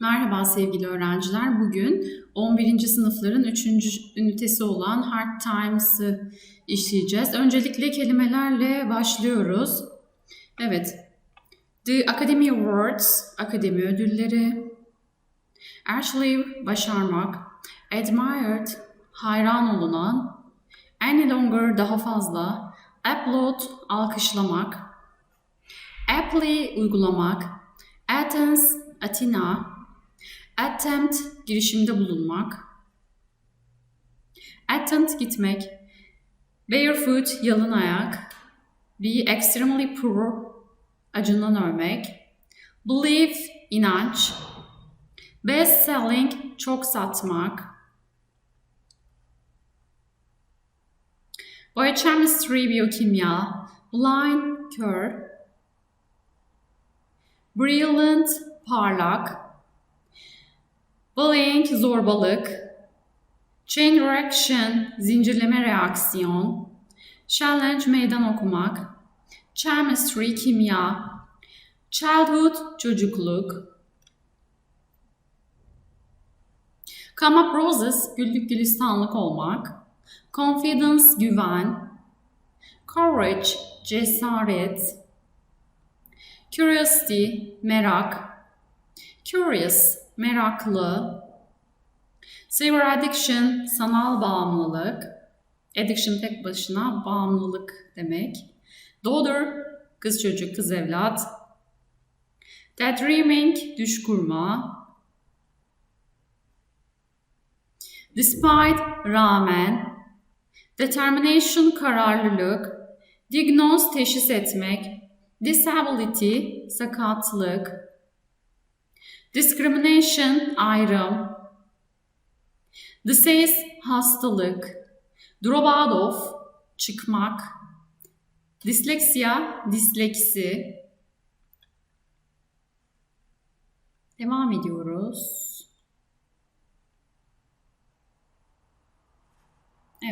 Merhaba sevgili öğrenciler. Bugün 11. sınıfların 3. ünitesi olan Hard Times'ı işleyeceğiz. Öncelikle kelimelerle başlıyoruz. Evet. The Academy Awards, akademi ödülleri. Achieve, başarmak. Admired, hayran olunan. Any longer, daha fazla. Applaud, alkışlamak. Apply, uygulamak. Athens, Atina. Attempt, girişimde bulunmak. Attempt, gitmek. Barefoot, yalın ayak. Be extremely poor, acından ölmek. Believe, inanç. Best selling, çok satmak. Biochemistry, biyokimya. Blind, kör. Brilliant, parlak. Bullying, zorbalık. Chain reaction, zincirleme reaksiyon. Challenge, meydan okumak. Chemistry, kimya. Childhood, çocukluk. Come up roses, güllük gülistanlık olmak. Confidence, güven. Courage, cesaret. Curiosity, merak. Curious, meraklı. Severe addiction, sanal bağımlılık. Addiction tek başına bağımlılık demek. Daughter, kız çocuk, kız evlat. Daydreaming, düş kurma. Despite, rağmen. Determination, kararlılık. Diagnose, teşhis etmek. Disability, sakatlık. Discrimination, ayrım. Disease, hastalık. Drop out of, çıkmak. Disleksiya, disleksi. Devam ediyoruz.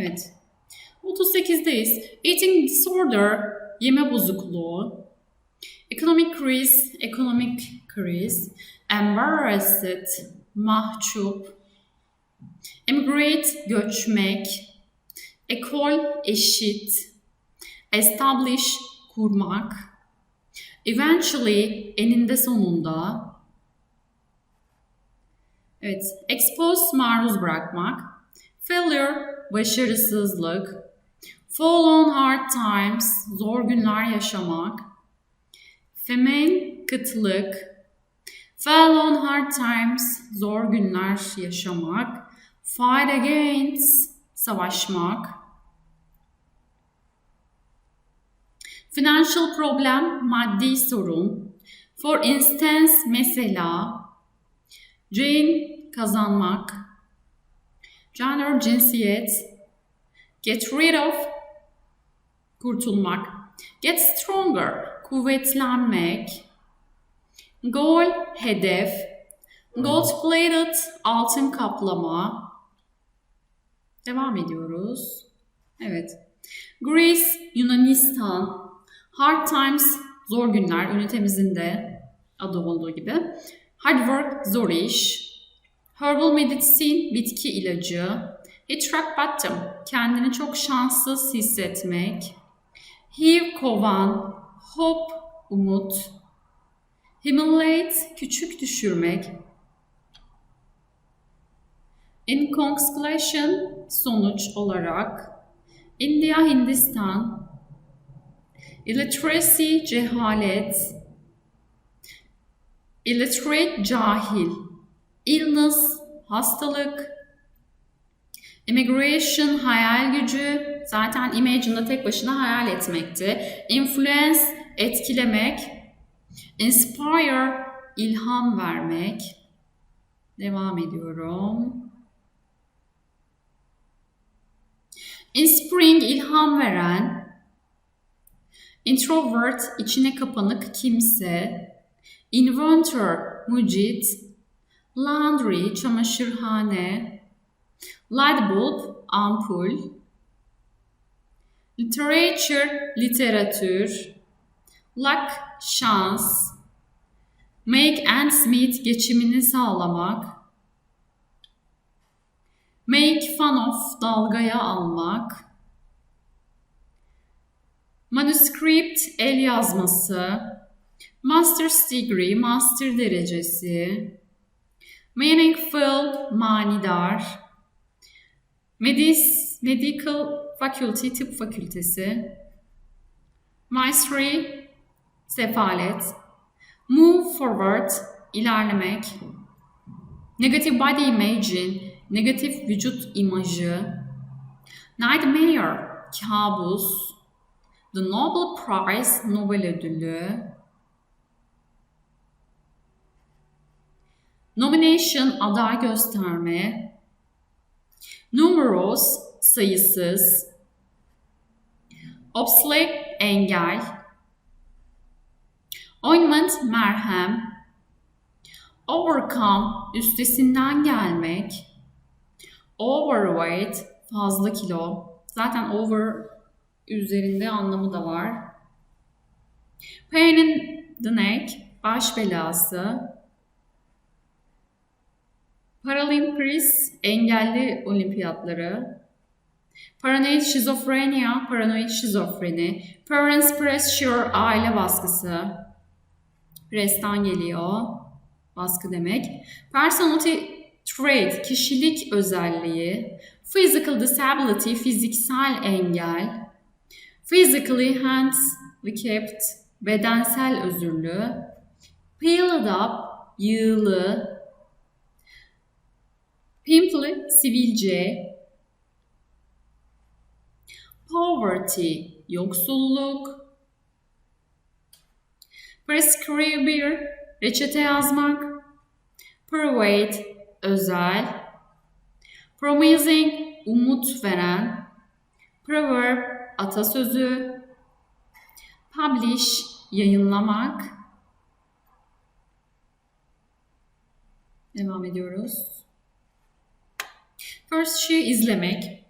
Evet. 38'deyiz. Eating disorder, yeme bozukluğu. Economic kriz, ekonomik kriz. Embarrassed, mahcup. Emigrate, göçmek. Ekol, eşit. Establish, kurmak. Eventually, eninde sonunda. Evet, expose, maruz bırakmak. Failure, başarısızlık. Fall on hard times, zor günler yaşamak. Famine, kıtlık. Fell on hard times, zor günler yaşamak. Fight against, savaşmak. Financial problem, maddi sorun. For instance, mesela. Gain, kazanmak. Gender, cinsiyet. Get rid of, kurtulmak. Get stronger, kuvvetlenmek. Goal, hedef. Gold plated, altın kaplama. Devam ediyoruz. Evet. Greece, Yunanistan. Hard times, zor günler. Ünitemizin de adı olduğu gibi. Hard work, zor iş. Herbal medicine, bitki ilacı. Hit rock bottom, kendini çok şanssız hissetmek. Heave kovan, hope, umut. Humiliate, küçük düşürmek. Inconsolation, sonuç olarak. India, Hindistan. Illiteracy, cehalet. Illiterate, cahil. Illness, hastalık. Immigration, hayal gücü. Zaten imagine'da tek başına hayal etmekti. Influence, etkilemek. Inspire, ilham vermek. Devam ediyorum. Inspiring, ilham veren. Introvert, içine kapanık kimse. Inventor, mucit. Laundry, çamaşırhane. Light bulb, ampul. Literature, literatür. Luck, şans. Make ends meet geçimini sağlamak. Make fun of dalgaya almak. Manuscript el yazması. Master's degree master derecesi. Meaningful manidar. Medis, medical faculty tıp fakültesi. Mastery sefalet. Move forward ilerlemek. Negative body imaging negatif vücut imajı. Nightmare kabus. The Nobel Prize Nobel ödülü. Nomination aday gösterme. Numerous sayısız. Obsolete engel. Ointment merhem. Overcome üstesinden gelmek. Overweight fazla kilo. Zaten over üzerinde anlamı da var. Pain in the neck baş belası. Paralympics engelli olimpiyatları. Paranoid şizofrenia, paranoid şizofreni. Parents pressure, aile baskısı. Press'ten geliyor. Baskı demek. Personality trait, kişilik özelliği. Physical disability, fiziksel engel. Physically handicapped, bedensel özürlü. Peeled up, yığılı. Pimply, sivilce. Poverty, yoksulluk. Prescribe, reçete yazmak. Private, özel. Promising, umut veren. Proverb, atasözü. Publish, yayınlamak. Devam ediyoruz. Şey izlemek.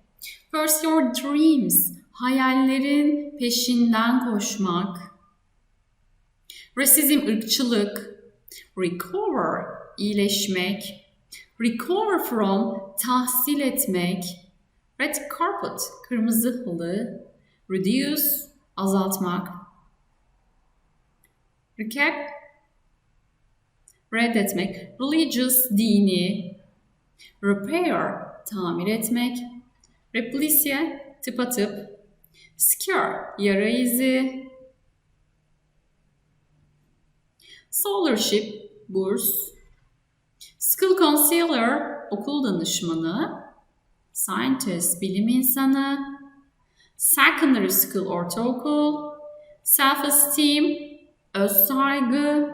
First your dreams, hayallerin peşinden koşmak. Rasizm, ırkçılık. Recover, iyileşmek. Recover from, tahsil etmek. Red carpet, kırmızı halı. Reduce, azaltmak. Recap, reddetmek. Religious, dini. Repair, tamir etmek. Replice, tıpatıp. Scar, yara izi. Scholarship, burs. School counselor, okul danışmanı. Scientist, bilim insanı. Secondary school, ortaokul. Self-esteem, öz saygı.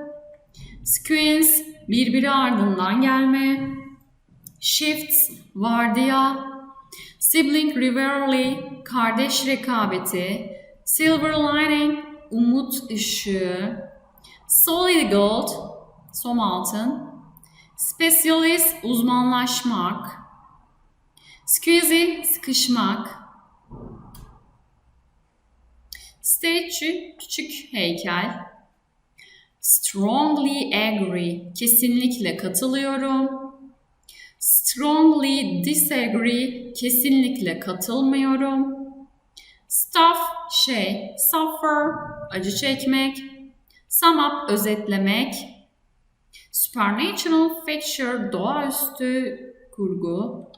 Sequence, birbiri ardından gelme. Shifts, vardiya. Sibling rivalry, kardeş rekabeti. Silver lining, umut ışığı. Solid gold, som altın. Specialist, uzmanlaşmak. Squeezy, sıkışmak. Statue, küçük heykel. Strongly agree, kesinlikle katılıyorum. Strongly disagree, kesinlikle katılmıyorum. Stuff, şey, suffer, acı çekmek. Sum up, özetlemek. Supernatural feature, doğaüstü kurgu.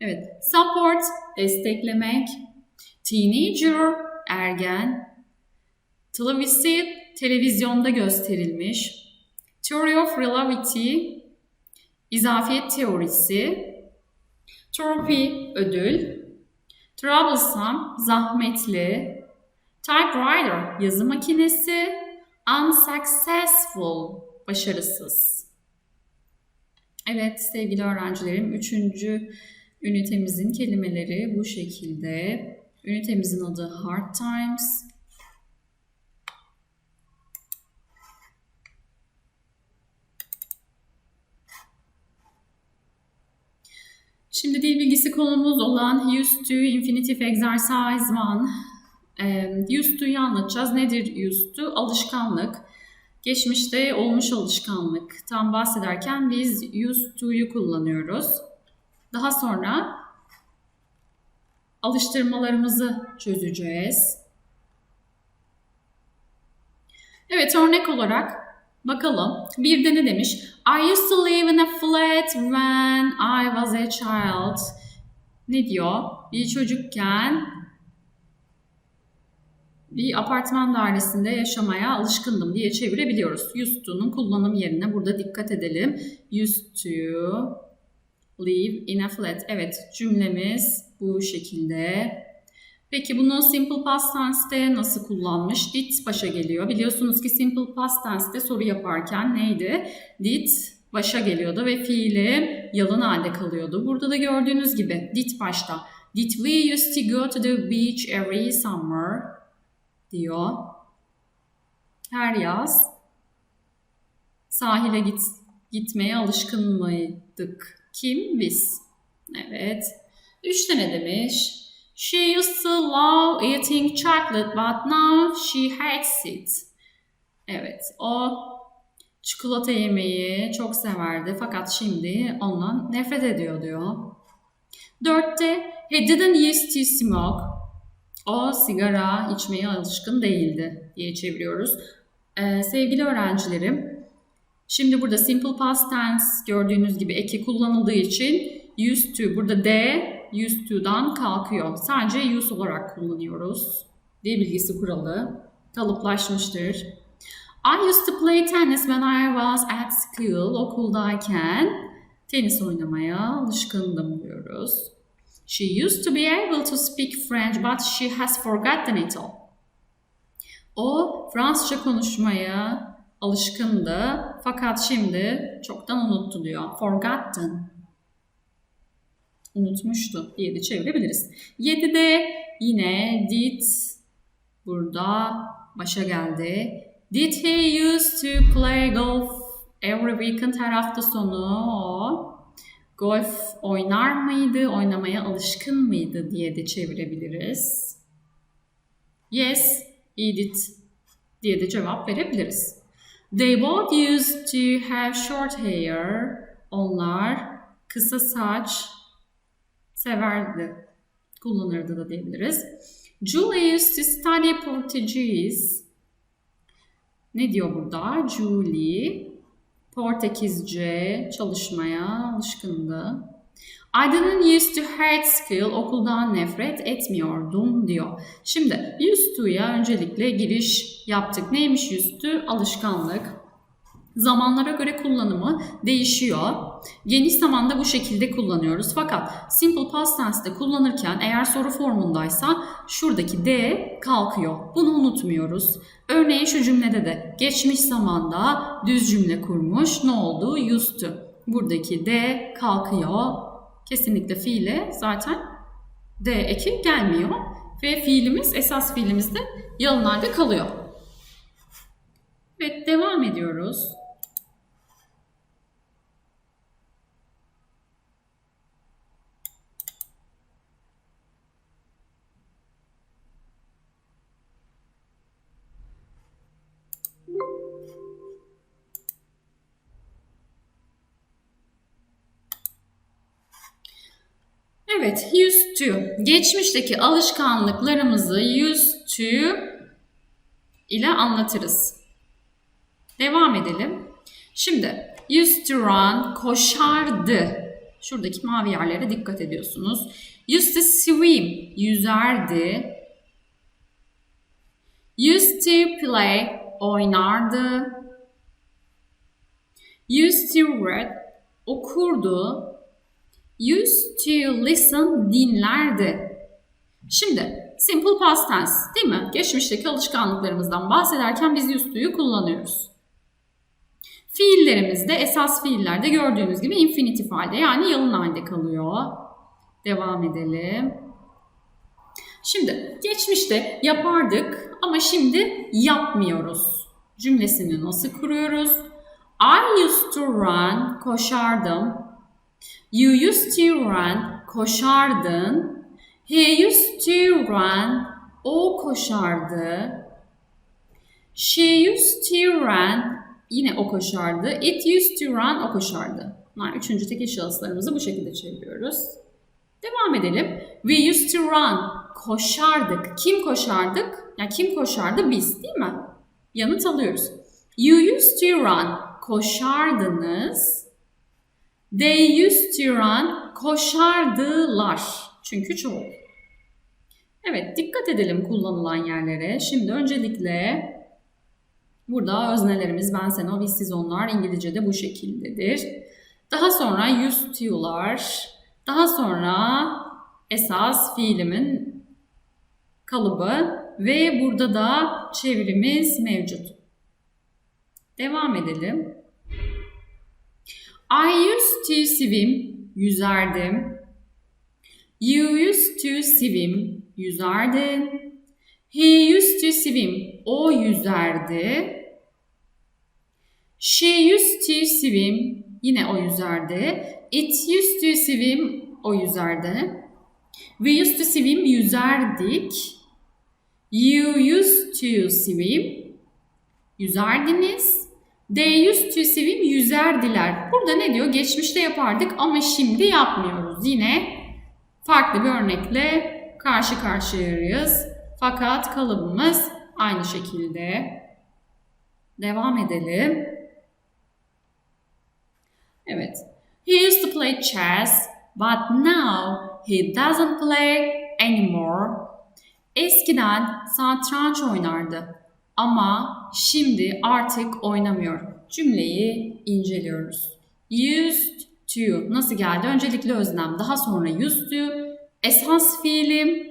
Evet, support, desteklemek. Teenager, ergen. Televisi, televizyonda gösterilmiş. Theory of Relativity, izafiyet teorisi. Trophy, ödül. Troublesome, zahmetli. Typewriter, yazı makinesi. Unsuccessful, başarısız. Evet sevgili öğrencilerim, üçüncü ünitemizin kelimeleri bu şekilde. Ünitemizin adı Hard Times. Şimdi dil bilgisi konumuz olan Used to Infinitive Exercise 1 E, to'yu anlatacağız. Nedir to? Alışkanlık. Geçmişte olmuş alışkanlık. Tam bahsederken biz used kullanıyoruz. Daha sonra alıştırmalarımızı çözeceğiz. Evet örnek olarak bakalım. Bir de ne demiş? I used to live in a flat when I was a child. Ne diyor? Bir çocukken bir apartman dairesinde yaşamaya alışkındım diye çevirebiliyoruz. Used to'nun kullanım yerine burada dikkat edelim. Used to live in a flat. Evet cümlemiz bu şekilde. Peki bunu simple past tense'te nasıl kullanmış? Did başa geliyor. Biliyorsunuz ki simple past tense'te soru yaparken neydi? Did başa geliyordu ve fiili yalın halde kalıyordu. Burada da gördüğünüz gibi did başta. Did we used to go to the beach every summer? Diyor. Her yaz sahile git, gitmeye alışkın mıydık? Kim? Biz. Evet. Üçte ne demiş? She used to love eating chocolate but now she hates it. Evet, o çikolata yemeyi çok severdi fakat şimdi ondan nefret ediyor diyor. Dörtte, he didn't used to smoke. O sigara içmeye alışkın değildi diye çeviriyoruz. Ee, sevgili öğrencilerim, şimdi burada simple past tense gördüğünüz gibi eki kullanıldığı için used to burada de used to'dan kalkıyor. Sadece use olarak kullanıyoruz. Dil bilgisi kuralı kalıplaşmıştır. I used to play tennis when I was at school. Okuldayken tenis oynamaya alışkındım diyoruz. She used to be able to speak French but she has forgotten it all. O Fransızca konuşmaya alışkındı fakat şimdi çoktan unuttu diyor. Forgotten unutmuştu diye de çevirebiliriz. 7'de yine did burada başa geldi. Did he used to play golf every weekend her hafta sonu o golf oynar mıydı, oynamaya alışkın mıydı diye de çevirebiliriz. Yes, did diye de cevap verebiliriz. They both used to have short hair. Onlar kısa saç severdi. Kullanırdı da diyebiliriz. Julie used to study Portuguese. Ne diyor burada? Julie Portekizce çalışmaya alışkındı. Didn't used to hate school. Okuldan nefret etmiyordum diyor. Şimdi used to'ya öncelikle giriş yaptık. Neymiş used to? Alışkanlık. Zamanlara göre kullanımı değişiyor. Geniş zamanda bu şekilde kullanıyoruz. Fakat simple past tense'de kullanırken eğer soru formundaysa şuradaki D kalkıyor. Bunu unutmuyoruz. Örneğin şu cümlede de geçmiş zamanda düz cümle kurmuş. Ne oldu? Used to. Buradaki D kalkıyor. Kesinlikle fiile zaten D eki gelmiyor. Ve fiilimiz, esas fiilimiz de yalın halde kalıyor. Evet, devam ediyoruz. Evet, used to. Geçmişteki alışkanlıklarımızı used to ile anlatırız. Devam edelim. Şimdi used to run koşardı. Şuradaki mavi yerlere dikkat ediyorsunuz. Used to swim yüzerdi. Used to play oynardı. Used to read okurdu. Used to listen dinlerdi. Şimdi simple past tense değil mi? Geçmişteki alışkanlıklarımızdan bahsederken biz used to'yu kullanıyoruz. Fiillerimizde esas fiillerde gördüğünüz gibi infinitif halde yani yalın halde kalıyor. Devam edelim. Şimdi geçmişte yapardık ama şimdi yapmıyoruz. Cümlesini nasıl kuruyoruz? I used to run, koşardım. You used to run, koşardın. He used to run, O koşardı. She used to run. Yine o koşardı. It used to run. O koşardı. Bunlar üçüncü tekil şahıslarımızı bu şekilde çeviriyoruz. Devam edelim. We used to run. Koşardık. Kim koşardık? Ya kim koşardı? Biz değil mi? Yanıt alıyoruz. You used to run. Koşardınız. They used to run. Koşardılar. Çünkü çoğul. Evet, dikkat edelim kullanılan yerlere. Şimdi öncelikle burada öznelerimiz ben, sen, o, biz, siz, onlar İngilizce'de bu şekildedir. Daha sonra used to'lar, daha sonra esas fiilimin kalıbı ve burada da çevirimiz mevcut. Devam edelim. I used to swim, yüzerdim. You used to swim, yüzerdin. He used to swim, o yüzerdi. She used to swim, yine o yüzerdi. It used to swim, o yüzerdi. We used to swim, yüzerdik. You used to swim, yüzerdiniz. They used to swim, yüzerdiler. Burada ne diyor? Geçmişte yapardık ama şimdi yapmıyoruz. Yine farklı bir örnekle karşı karşıyayız. Fakat kalıbımız aynı şekilde. Devam edelim. Evet. He used to play chess, but now he doesn't play anymore. Eskiden satranç oynardı ama şimdi artık oynamıyor. Cümleyi inceliyoruz. Used to nasıl geldi? Öncelikle özlem, daha sonra used to, esas fiilim,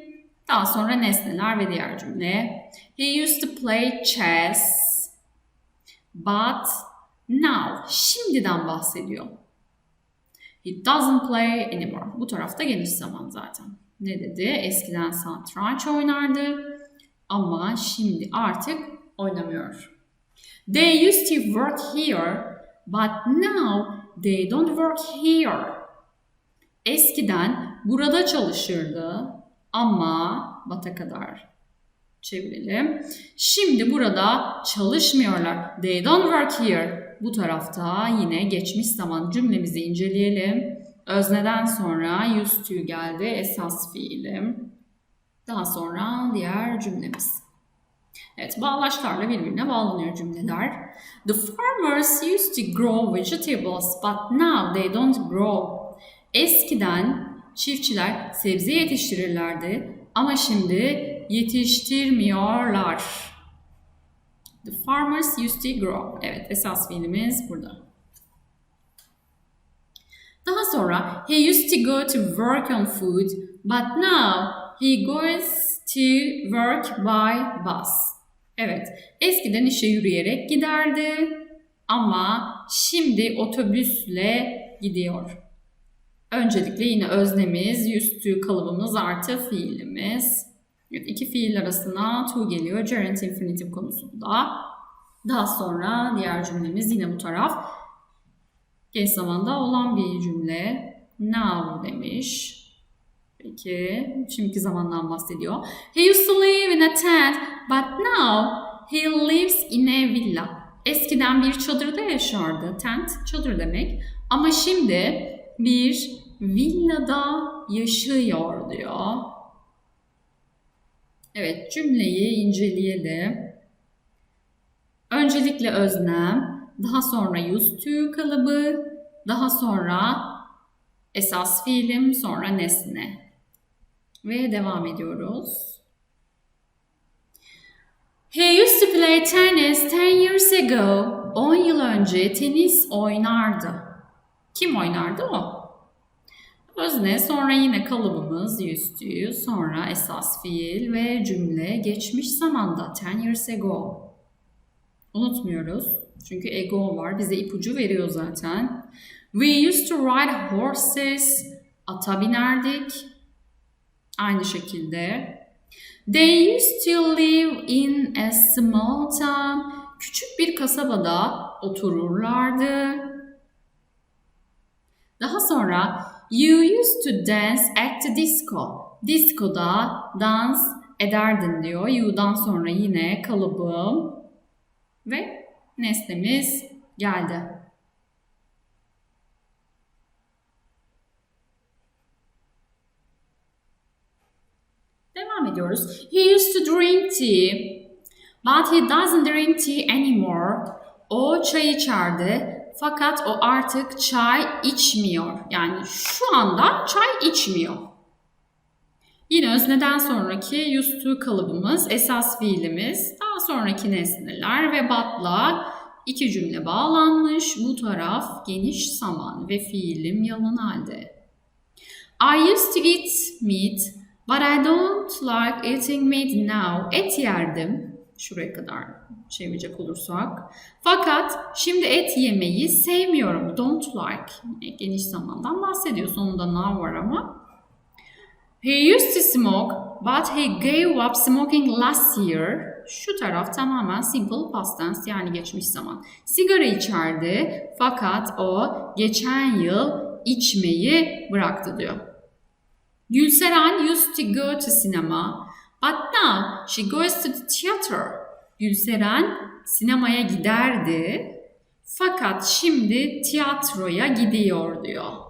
daha sonra nesneler ve diğer cümle. He used to play chess, but now, şimdiden bahsediyor. He doesn't play anymore. Bu tarafta geniş zaman zaten. Ne dedi? Eskiden satranç oynardı ama şimdi artık oynamıyor. They used to work here, but now they don't work here. Eskiden burada çalışırdı ama bata kadar çevirelim. Şimdi burada çalışmıyorlar. They don't work here. Bu tarafta yine geçmiş zaman cümlemizi inceleyelim. Özneden sonra used to geldi esas fiilim. Daha sonra diğer cümlemiz. Evet, bağlaçlarla birbirine bağlanıyor cümleler. The farmers used to grow vegetables but now they don't grow. Eskiden çiftçiler sebze yetiştirirlerdi ama şimdi yetiştirmiyorlar. The farmers used to grow. Evet, esas fiilimiz burada. Daha sonra he used to go to work on foot, but now he goes to work by bus. Evet, eskiden işe yürüyerek giderdi ama şimdi otobüsle gidiyor. Öncelikle yine öznemiz, used to kalıbımız artı fiilimiz. Evet, iki fiil arasına to geliyor gerund infinitive konusunda. Daha sonra diğer cümlemiz yine bu taraf. Geç zamanda olan bir cümle. Now demiş. Peki, şimdiki zamandan bahsediyor. He used to live in a tent, but now he lives in a villa. Eskiden bir çadırda yaşardı. Tent, çadır demek. Ama şimdi bir villada yaşıyor diyor. Evet, cümleyi inceleyelim. Öncelikle öznem, daha sonra used to kalıbı, daha sonra esas fiilim, sonra nesne. Ve devam ediyoruz. He used to play tennis 10 years ago. 10 yıl önce tenis oynardı. Kim oynardı o? Özne, sonra yine kalıbımız used to, sonra esas fiil ve cümle geçmiş zamanda 10 years ago. Unutmuyoruz. Çünkü ego var. Bize ipucu veriyor zaten. We used to ride horses. Ata binerdik. Aynı şekilde. They used to live in a small town. Küçük bir kasabada otururlardı. Daha sonra You used to dance at the disco. Diskoda dans ederdin diyor. You'dan sonra yine kalıbım ve nesnemiz geldi. Devam ediyoruz. He used to drink tea, but he doesn't drink tea anymore. O çay içerdi fakat o artık çay içmiyor. Yani şu anda çay içmiyor. Yine özneden sonraki used to kalıbımız, esas fiilimiz, daha sonraki nesneler ve batla iki cümle bağlanmış. Bu taraf geniş zaman ve fiilim yalın halde. I used to eat meat, but I don't like eating meat now. Et yerdim. Şuraya kadar çevirecek olursak. Fakat şimdi et yemeyi sevmiyorum. Don't like. Geniş zamandan bahsediyor. Sonunda now var ama. He used to smoke, but he gave up smoking last year. Şu taraf tamamen simple past tense yani geçmiş zaman. Sigara içerdi fakat o geçen yıl içmeyi bıraktı diyor. Gülseren used to go to cinema, but now she goes to the theater. Gülseren sinemaya giderdi fakat şimdi tiyatroya gidiyor diyor.